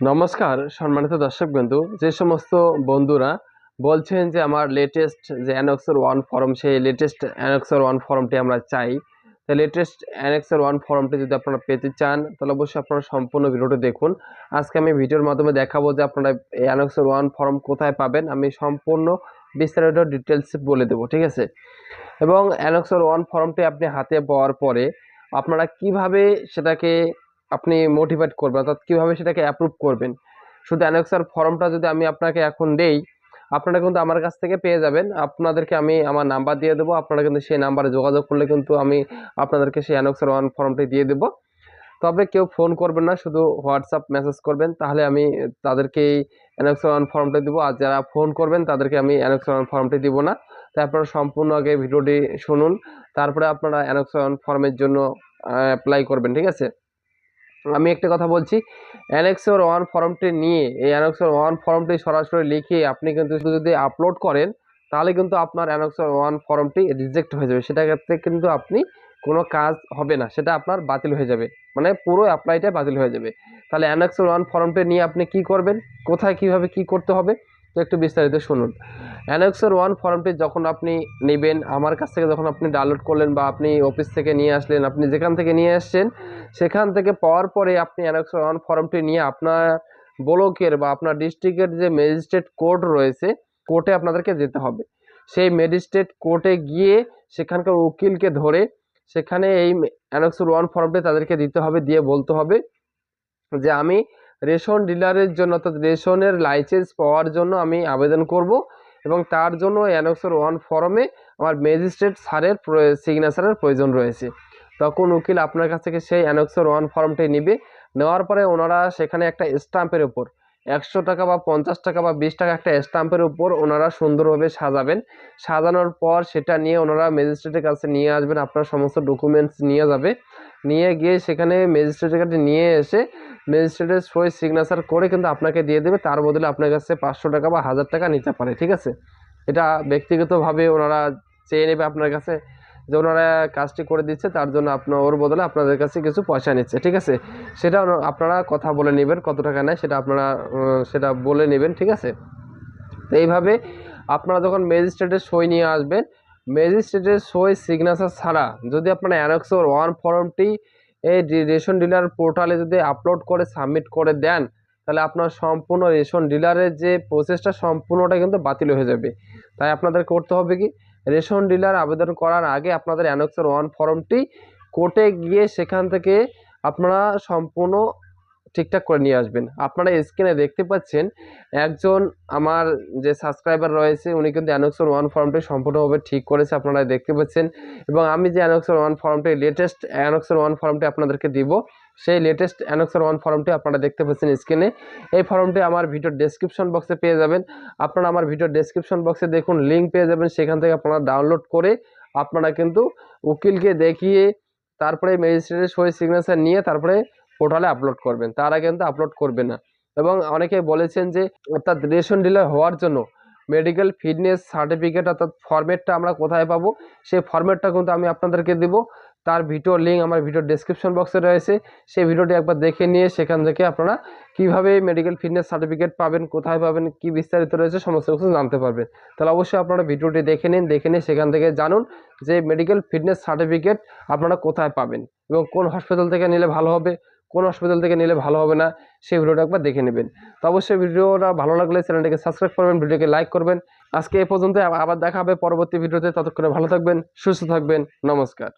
নমস্কার, সম্মানিত দর্শক বন্ধু। যে সমস্ত বন্ধুরা বলছেন যে আমার লেটেস্ট যে অ্যানক্সর ওয়ান ফর্ম সেই লেটেস্ট অ্যানক্সর ওয়ান ফর্মটি আমরা চাই। তো লেটেস্ট অ্যানেক্সর ওয়ান ফর্মটি যদি আপনারা পেতে চান, তাহলে অবশ্যই আপনারা সম্পূর্ণ ভিডিওটি দেখুন। আজকে আমি ভিডিওর মাধ্যমে দেখাবো যে আপনারা এই অ্যানক্সর ওয়ান ফর্ম কোথায় পাবেন। আমি সম্পূর্ণ বিস্তারিত ডিটেলস বলে দেবো, ঠিক আছে? এবং অ্যানক্সর ওয়ান ফর্মটি আপনি হাতে পাওয়ার পরে আপনারা কীভাবে সেটাকে আপনি মোটিভেট করবেন, অর্থাৎ কীভাবে সেটাকে অ্যাপ্রুভ করবেন। শুধু অ্যানেক্সার ফর্মটা যদি আমি আপনাকে এখন দেই, আপনারা কিন্তু আমার কাছ থেকে পেয়ে যাবেন। আপনাদেরকে আমি আমার নাম্বার দিয়ে দেবো, আপনারা কিন্তু সেই নাম্বারে যোগাযোগ করলে কিন্তু আমি আপনাদেরকে সেই অ্যানেক্সার ওয়ান ফর্মটি দিয়ে দেবো। তবে কেউ ফোন করবেন না, শুধু হোয়াটসঅ্যাপ মেসেজ করবেন, তাহলে আমি তাদেরকে এই অ্যানেক্সার ওয়ান ফর্মটি দেবো। আর যারা ফোন করবেন, তাদেরকে আমি অ্যানেক্সার ওয়ান ফর্মটি দিব না। তাই আপনারা সম্পূর্ণ আগে ভিডিওটি শুনুন, তারপরে আপনারা অ্যানেক্সার ওয়ান ফর্মের জন্য অ্যাপ্লাই করবেন, ঠিক আছে? আমি একটা কথা বলছি অ্যানেক্সর ওয়ান ফর্মটি নিয়ে, এই অ্যানেক্সর ওয়ান ফর্মটি সরাসরি লিখে আপনি কিন্তু যদি আপলোড করেন, তাহলে কিন্তু আপনার অ্যানেক্সর ওয়ান ফর্মটি রিজেক্ট হয়ে যাবে। সেটা ক্ষেত্রে কিন্তু আপনি কোনো কাজ হবে না, সেটা আপনার বাতিল হয়ে যাবে। মানে পুরো অ্যাপ্লাইটা বাতিল হয়ে যাবে। তাহলে অ্যানেক্সর ওয়ান ফর্মটি নিয়ে আপনি কি করবেন? কোথায় কীভাবে কি করতে হবে? তো একটু বিস্তারিত শুনুন। অ্যানেক্সর ওয়ান ফর্মটি যখন আপনি নেবেন, আমার কাছ থেকে যখন আপনি ডাউনলোড করলেন বা আপনি অফিস থেকে নিয়ে আসলেন, আপনি যেখান থেকে নিয়ে আসছেন, সেখান থেকে পাওয়ার পরে আপনি অ্যানেক্সর ওয়ান ফর্মটি নিয়ে আপনার ব্লকের বা আপনার ডিস্ট্রিক্টের যে ম্যাজিস্ট্রেট কোর্ট রয়েছে কোর্টে আপনাদেরকে যেতে হবে। সেই ম্যাজিস্ট্রেট কোর্টে গিয়ে সেখানকার উকিলকে ধরে সেখানে এই অ্যানেক্সর ওয়ান ফর্মটি তাদেরকে দিতে হবে, দিয়ে বলতে হবে যে আমি রেশন ডিলারের জন্য অর্থাৎ রেশনের লাইসেন্স পাওয়ার জন্য আমি আবেদন করব এবং তার জন্য অ্যানক্সর ওয়ান ফর্মে আমার ম্যাজিস্ট্রেট স্যারের সিগনেচারের প্রয়োজন রয়েছে। তখন উকিল আপনার কাছ থেকে সেই অ্যানক্সর ওয়ান ফর্মটি নেবে। নেওয়ার পরে ওনারা সেখানে একটা স্টাম্পের উপর, একশো টাকা বা পঞ্চাশ টাকা বা বিশ টাকা একটা স্টাম্পের উপর ওনারা সুন্দরভাবে সাজাবেন। সাজানোর পর সেটা নিয়ে ওনারা ম্যাজিস্ট্রেটের কাছে নিয়ে আসবেন, আপনার সমস্ত ডকুমেন্টস নিয়ে যাবে। নিয়ে গিয়ে সেখানে ম্যাজিস্ট্রেটের কাছে নিয়ে এসে ম্যাজিস্ট্রেটের সই সিগনেচার করে কিন্তু আপনাকে দিয়ে দেবে। তার বদলে আপনার কাছে পাঁচশো টাকা বা হাজার টাকা নিতে পারে, ঠিক আছে? এটা ব্যক্তিগতভাবে ওনারা চেয়ে নেবে আপনার কাছে যে ওনারা কাজটি করে দিচ্ছে, তার জন্য আপনার, ওর বদলে আপনাদের কাছে কিছু পয়সা নিচ্ছে, ঠিক আছে? সেটা আপনারা কথা বলে নেবেন, কত টাকা নেয় সেটা আপনারা সেটা বলে নেবেন, ঠিক আছে? তো এইভাবে আপনারা যখন ম্যাজিস্ট্রেটের সই নিয়ে আসবেন ম্যাজিস্ট্রেটের সই সিগনেচার ছাড়া যদি আপনারা অ্যানেক্সর ওয়ান ফর্মটি এই রেশন ডিলার পোর্টালে যদি আপলোড করে সাবমিট করে দেন, তাহলে আপনার সম্পূর্ণ রেশন ডিলারের যে প্রসেসটা সম্পূর্ণটা কিন্তু বাতিল হয়ে যাবে। তাই আপনাদের করতে হবে কি? রেশন ডিলার আবেদন করার আগে আপনাদের অ্যানেক্সর ওয়ান ফর্মটি কোর্টে গিয়ে সেখান থেকে আপনারা সম্পূর্ণ ঠিকঠাক করে নিয়ে আসবেন। আপনারা স্ক্রিনে দেখতে পাচ্ছেন, একজন আমার যে সাবস্ক্রাইবার রয়েছে, উনি কিন্তু অ্যানক্সর ওয়ান ফর্মটি সম্পূর্ণভাবে ঠিক করেছে, আপনারা দেখতে পাচ্ছেন। এবং আমি যে অ্যানক্সর ওয়ান ফর্মটি লেটেস্ট অ্যানক্সর ওয়ান ফর্মটি আপনাদেরকে দিব, সেই লেটেস্ট অ্যানক্সর ওয়ান ফর্মটি আপনারা দেখতে পাচ্ছেন স্ক্রিনে এই ফর্মটি আমার ভিডিও ডেসক্রিপশন বক্সে পেয়ে যাবেন। আপনারা আমার ভিডিও ডেসক্রিপশন বক্সে দেখুন লিঙ্ক পেয়ে যাবেন, সেখান থেকে আপনারা ডাউনলোড করে আপনারা কিন্তু উকিলকে দেখিয়ে, তারপরে ম্যাজিস্ট্রেটের সই সিগনেচার নিয়ে, তারপরে পোর্টালে আপলোড করবেন, তার আগে কিন্তু আপলোড করবেন না। এবং অনেকে বলেছেন যে, অর্থাৎ রেশন ডিলার হওয়ার জন্য মেডিকেল ফিটনেস সার্টিফিকেট অর্থাৎ ফর্মেটটা আমরা কোথায় পাবো, সেই ফর্মেটটা কিন্তু আমি আপনাদেরকে দেবো। তার ভিডিও লিঙ্ক আমার ভিডিও ডেসক্রিপশন বক্সে রয়েছে। সেই ভিডিওটি একবার দেখে নিয়ে সেখান থেকে আপনারা কীভাবে মেডিকেল ফিটনেস সার্টিফিকেট পাবেন, কোথায় পাবেন, কি বিস্তারিত রয়েছে, সমস্ত কিছু জানতে পারবেন। তাহলে অবশ্যই আপনারা ভিডিওটি দেখে নিন, দেখে নিয়ে সেখান থেকে জানুন যে মেডিকেল ফিটনেস সার্টিফিকেট আপনারা কোথায় পাবেন এবং কোন হসপিটাল থেকে নিলে ভালো হবে। কোন হসপিটাল থেকে নিলে ভালো হবে না, সেই ভিডিওটা একবার দেখে নেবেন। তো অবশ্যই ভিডিওটা ভালো লাগলে চ্যানেলটাকে সাবস্ক্রাইব করবেন, ভিডিওকে লাইক করবেন। আজকে এ পর্যন্ত আবার দেখা হবে পরবর্তী ভিডিওতে, ততক্ষণে ভালো থাকবেন, সুস্থ থাকবেন, নমস্কার।